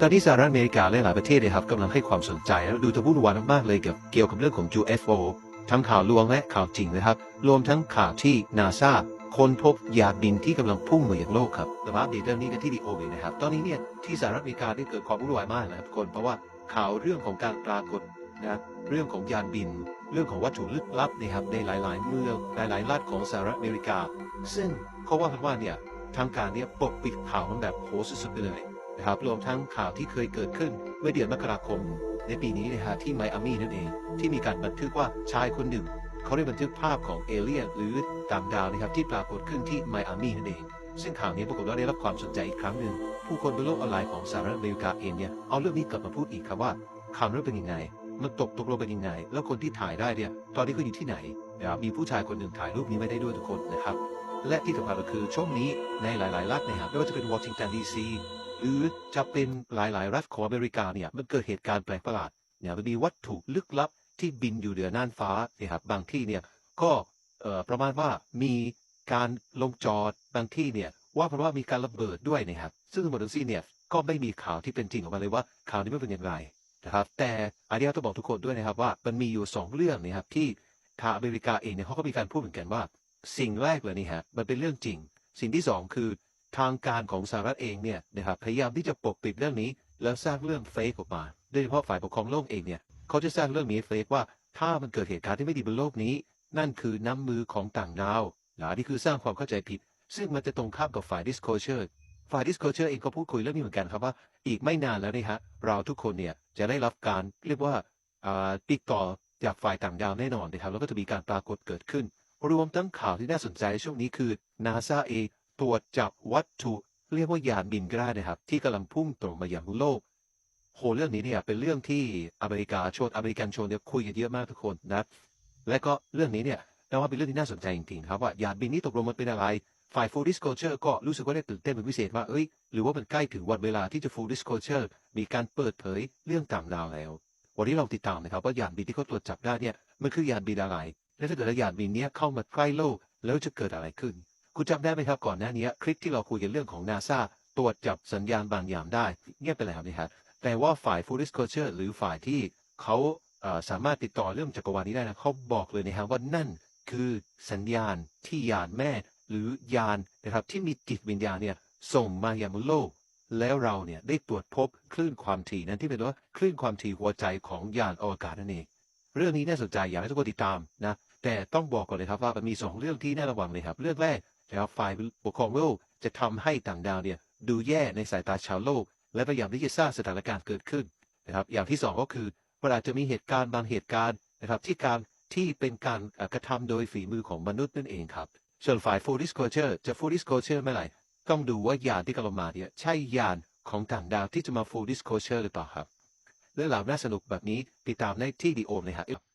ตอนนี้สหรัฐอเมริกาและหลายประเทศนะครับกำลังให้ความสนใจและดูจะวุ่นวายมากๆเลยกับเกี่ยวกับเรื่องของ UFO ทั้งข่าวลวงและข่าวจริงนะครับ รวมทั้งข่าวที่นาซาคนพบยานบินที่กำลังพุ่งมาอย่างโลกครับแต่ว่าอัปเดตเรื่องนี้กันที่ดีโอเองนะครับ ตอนนี้เนี่ยที่สหรัฐอเมริกาได้เกิดความวุ่นวายมากนะครับคนเพราะว่าข่าวเรื่องของการปรากฏนะเรื่องของยานบิน เรื่องของวัตถุลึกลับนะครับในหลาย ๆ เมืองหลายๆรัฐของสหรัฐอเมริกา ซึ่งเขาว่ากันว่าเนี่ยทางการเนี่ยปกปิดข่าวมันแบบโหสุดๆไปเลย นะครับรวมทั้งข่าวที่เคยเกิดขึ้นเมื่อเดือนมกราคม ในปีนี้นะฮะที่ไมอามีนั่นเอง ที่มีการบันทึกว่าชายคนหนึ่ง เขาได้บันทึกภาพของเอเลี่ยนหรือต่างดาวนะครับที่ปรากฏขึ้นที่ไมอามีนั่นเองซึ่งข่าวนี้ปรากฏว่าได้รับความสนใจอีกครั้งหนึ่ง ผู้คนบนโลกออนไลน์ของสหรัฐอเมริกาเองเนี่ยเอาเรื่องนี้กลับมาพูดอีกครับว่าข่าวนั้นเป็นยังไง มันตกตกลงเป็นยังไง แล้วคนที่ถ่ายได้เนี่ยตอนนี้เขาอยู่ที่ไหนนะครับมีผู้ชายคนหนึ่งถ่ายรูปนี้ไว้ได้ด้วยทุกคนนะครับ และที่สำคัญก็คือช่วงนี้ในหลาย ๆ รัฐนะครับไม่ว่าจะเป็นวอชิงตันดีซี หรือจะเป็นหลายๆ รัฐของอเมริกาเนี่ยมันเกิดเหตุการณ์แปลกประหลาดเนี่ยมันมีวัตถุลึกลับที่บินอยู่เหนือน่านฟ้าเนี่ยครับบางที่เนี่ยก็ประมาณว่ามีการลงจอดบางที่เนี่ยว่าเพราะว่ามีการระเบิดด้วยนะครับซึ่งทั้งหมดทั้งสิ้นเนี่ยก็ไม่มีข่าวที่เป็นจริงออกมาเลยว่าข่าวนี้ไม่เป็นอย่างไรนะครับ แต่อันนี้ต้องบอกทุกคนด้วยนะครับว่ามันมีอยู่สองเรื่องนะครับที่ทางอเมริกาเองเนี่ยเขาก็มีการพูดเหมือนกันว่า สิ่งแรกเลยนี่ฮะมันเป็นเรื่องจริง สิ่งที่สองคือ ทางการของสหรัฐเองเนี่ยนะครับพยายามที่จะปกปิดเรื่องนี้ แล้วสร้างเรื่องเฟกออกมาโดยเฉพาะฝ่ายปกครองโลกเองเนี่ยเขาจะสร้างเรื่องนี้เฟกว่าถ้ามันเกิดเหตุการณ์ที่ไม่ดีบนโลกนี้ นั่นคือน้ำมือของต่างดาวนะนี่คือสร้างความเข้าใจผิด ซึ่งมันจะตรงข้ามกับฝ่าย disclosure ฝ่าย disclosure เองก็พูดคุยเรื่องนี้เหมือนกันครับว่า อีกไม่นานแล้วนี่ฮะเราทุกคนเนี่ยจะได้รับการเรียกว่าอ่าติดต่อจากฝ่ายต่างดาวแน่นอนนะครับแล้วก็จะมีการปรากฏเกิดขึ้น รวมทั้งข่าวที่น่าสนใจในช่วงนี้คือนาซาเอง ตรวจจับวัตถุเรียกว่ายานบินก็ได้นะครับ ที่กำลังพุ่งตรงมายังโลกโหเรื่องนี้เนี่ยเป็นเรื่องที่อเมริกาชนอเมริกันชนเนี่ยคุยกันเยอะมากทุกคนนะ และก็เรื่องนี้เนี่ยเราว่าเป็นเรื่องที่น่าสนใจจริงๆครับว่ายานบินนี้ตกลงมันเป็นอะไรฝ่าย full disclosure ก็รู้สึกว่าได้ตื่นเต้นเป็นพิเศษว่าเอ้ยหรือว่ามันใกล้ถึงวันเวลาที่จะ full disclosure มีการเปิดเผยเรื่องต่างดาวแล้ว วันนี้เราติดตามนะครับว่ายานบินที่เขาตรวจจับได้เนี่ยมันคือยานบินอะไร และถ้าเกิดยานบินนี้เข้ามาใกล้โลกแล้วจะเกิดอะไรขึ้น คุณจำได้ไหมครับก่อนหน้านี้คลิปที่เราคุยกันเรื่องของนาซาตรวจจับสัญญาณบางอย่างได้ เงียบไปแล้วนะครับแต่ว่าฝ่าย full disclosure หรือฝ่ายที่เขาสามารถติดต่อเรื่องจักรวาลนี้ได้นะเขาบอกเลยนะครับว่านั่นคือสัญญาณที่ยานแม่ หรือยานนะครับที่มีจิตวิญญาณเนี่ยส่งมาอย่างโลก แล้วเราเนี่ยได้ตรวจพบคลื่นความถี่นั้นที่เป็นว่าคลื่นความถี่หัวใจของยานอวกาศนั่นเองเรื่องนี้น่าสนใจอยากให้ทุกคนติดตามนะแต่ต้องบอกก่อนเลยครับว่ามันมีสองเรื่องที่น่าระวังเลยครับ เรื่องแรก นะครับฝ่ายปกครองโลกจะทำให้ต่างดาวเนี่ยดูแย่ในสายตาชาวโลก และพยายามที่จะสร้างสถานการณ์เกิดขึ้นนะครับ อย่างที่สองก็คือมันอาจจะมีเหตุการณ์บางเหตุการณ์นะครับ ที่การที่เป็นการกระทำโดยฝีมือของมนุษย์นั่นเองครับส่วนฝ่าย full disclosure จะ full disclosure เมื่อไหร่ต้องดูว่ายานที่กำลังมาเนี่ยใช่ยานของต่างดาวที่จะมา full disclosure หรือเปล่าครับเรื่องราวน่าสนุกแบบนี้ติดตามได้ที่ดีโอมเลยครับ